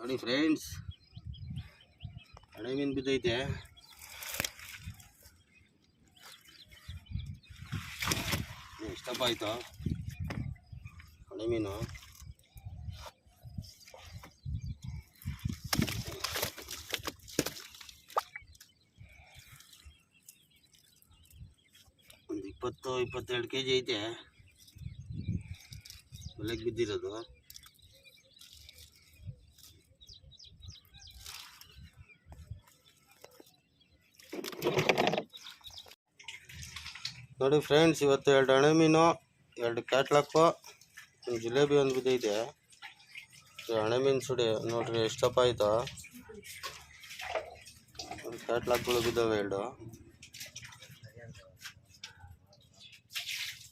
ನೋಡಿ ಫ್ರೆಂಡ್ಸ್ ಹಳೆ ಮೀನು ಬಿದ್ದೈತೆ. ಎಷ್ಟಪ್ಪ ಆಯ್ತು. ಹಳೆ ಮೀನು. ಒಂದು ಇಪ್ಪತ್ತು, ಇಪ್ಪತ್ತೆರಡು ಕೆ ಜಿ ಐತೆ. ಬಲೆಗೆ ಬಿದ್ದಿರೋದು. ನೋಡಿ ಫ್ರೆಂಡ್ಸ್, ಇವತ್ತು ಎರಡು ಹಣೆ ಮೀನು, ಎರಡು ಕ್ಯಾಟ್ಲಾಕು ಒಂದು ಜಿಲೇಬಿ ಒಂದು ಬಿದ್ದೈತೆ ಈ ಹಣೆ ಮೀನು ಸುಡಿ, ನೋಡ್ರಿ ಎಷ್ಟಪ್ಪ ಆಯ್ತು. ಒಂದು ಕ್ಯಾಟ್ಲಾಕ್ಗಳು ಬಿದ್ದಾವೆ ಎರಡು.